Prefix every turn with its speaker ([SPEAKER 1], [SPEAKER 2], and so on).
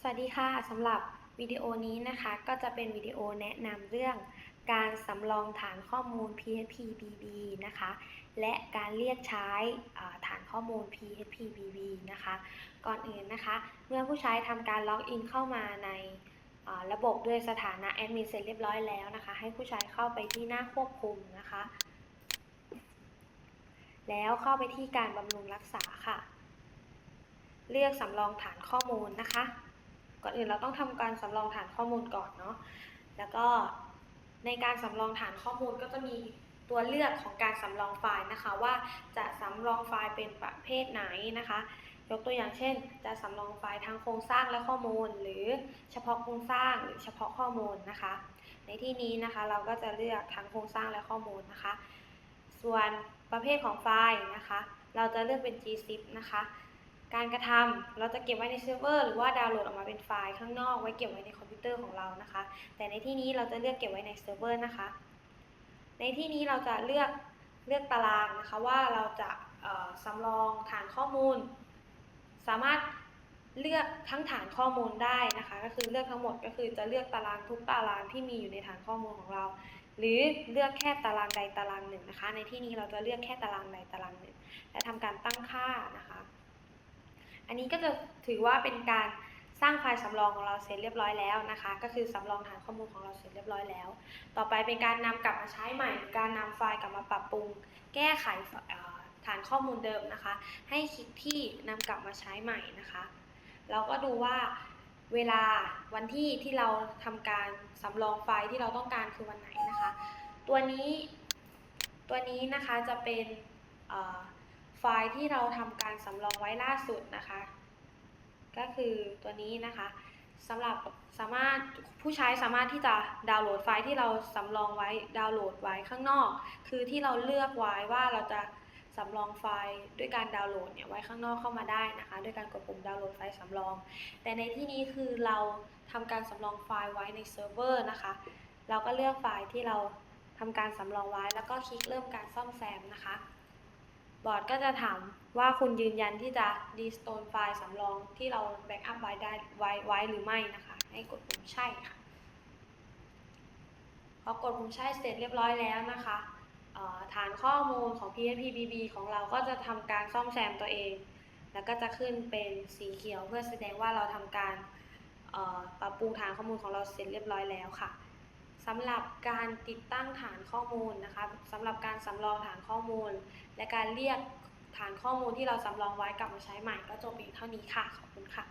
[SPEAKER 1] สวัสดีค่ะสำหรับวิดีโอนี้นะคะก็จะเป็นวิดีโอแนะนำเรื่องการสำรองฐานข้อมูล PHP BB นะคะ และการเรียกใช้ฐานข้อมูล PHP BB นะคะ ก่อนอื่นนะคะ เมื่อผู้ใช้ทำการล็อกอินเข้ามาในระบบด้วยสถานะแอดมินเสร็จเรียบร้อยแล้วนะคะ ให้ผู้ใช้เข้าไปที่หน้าควบคุมนะคะ แล้วเข้าไปที่การบำรุงรักษาค่ะ เลือกสำรองฐานข้อมูลนะคะ ก่อนอื่นเราต้องทำการสำรองฐานข้อมูลก่อนเนาะ แล้วก็ในการสำรองฐานข้อมูลก็จะมีตัวเลือกของการสำรองไฟล์นะคะ ว่าจะสำรองไฟล์เป็นประเภทไหนนะคะ ยกตัวอย่างเช่น จะสำรองไฟล์ทั้งโครงสร้างและข้อมูล หรือเฉพาะโครงสร้างหรือเฉพาะข้อมูลนะคะ ในที่นี้นะคะเราก็จะเลือกทั้งโครงสร้างและข้อมูลนะคะ ส่วนประเภทของไฟล์นะคะ เราจะเลือกเป็น gzip นะคะ การกระทำเราจะเก็บไว้ในเซิร์ฟเวอร์หรือว่าดาวน์โหลดออกมาเป็นไฟล์ข้างนอก ไว้เก็บไว้ในคอมพิวเตอร์ของเรานะคะ แต่ในที่นี้เราจะเลือกเก็บไว้ในเซิร์ฟเวอร์นะคะ ในที่นี้เราจะเลือกเลือกตารางนะคะว่าเราจะสำรองฐานข้อมูล สามารถเลือกทั้งฐานข้อมูลได้นะคะ ก็คือเลือกทั้งหมดก็คือจะเลือกตารางทุกตารางที่มีอยู่ในฐานข้อมูลของเรา หรือเลือกแค่ตารางใดตารางหนึ่งนะคะ ในที่นี้เราจะเลือกแค่ตารางใดตารางหนึ่งและทำการตั้งค่านะคะ อันนี้ก็จะถือว่าเป็นการสร้างไฟล์สำรองของเราเสร็จเรียบร้อยแล้วนะคะ ก็คือสำรองฐานข้อมูลของเราเสร็จเรียบร้อยแล้ว ต่อไปเป็นการนำกลับมาใช้ใหม่ การนำไฟล์กลับมาปรับปรุง แก้ไขฐานข้อมูลเดิมนะคะ ให้คลิกที่นำกลับมาใช้ใหม่นะคะ เราก็ดูว่าเวลาวันที่ที่เราทำการสำรองไฟล์ที่เราต้องการคือวันไหนนะคะ ตัวนี้ตัวนี้นะคะจะเป็นเอ่อ ฟล์ที่เราทำการสำรองไว้ล่าสุดนะคะ ก็คือตัวนี้นะคะสำหรับสามารถผู้ใช้สามารถที่จะดาวน์โหลดไฟล์ที่เราสำรองไว้ดาวน์โหลดไว้ข้างนอก คือที่เราเลือกไว้ว่าเราจะสำรองไฟล์ด้วยการดาวน์โหลดเนี่ยไว้ข้างนอกเข้ามาได้นะคะด้วยการกดปุ่มดาวน์โหลดไฟล์สำรอง แต่ในที่นี้คือเราทำการสำรองไฟล์ไว้ในเซิร์ฟเวอร์นะคะ เราก็เลือกไฟล์ที่เราทำการสำรองไว้แล้วก็คลิกเริ่มการซ่อมแซมนะคะ บอร์ดก็จะถามว่าคุณยืนยันที่จะดีสโตนไฟล์สำรองที่เราแบ็กอัพไว้ได้ไว้ไว้หรือไม่นะคะ ให้กดปุ่มใช่ค่ะพอกดปุ่มใช่เสร็จเรียบร้อยแล้วนะคะฐานข้อมูลของ PHP BB ของเราก็จะทำการซ่อมแซมตัวเอง แล้วก็จะขึ้นเป็นสีเขียวเพื่อแสดงว่าเราทำการปรับปรุงฐานข้อมูลของเราเสร็จเรียบร้อยแล้วค่ะ สำหรับการติดตั้งฐานข้อมูลนะคะสำหรับการสำรองฐานข้อมูล และการเรียกฐานข้อมูลที่เราสำรองไว้กลับมาใช้ใหม่ก็จบเพียงเท่านี้ค่ะ ขอบคุณค่ะ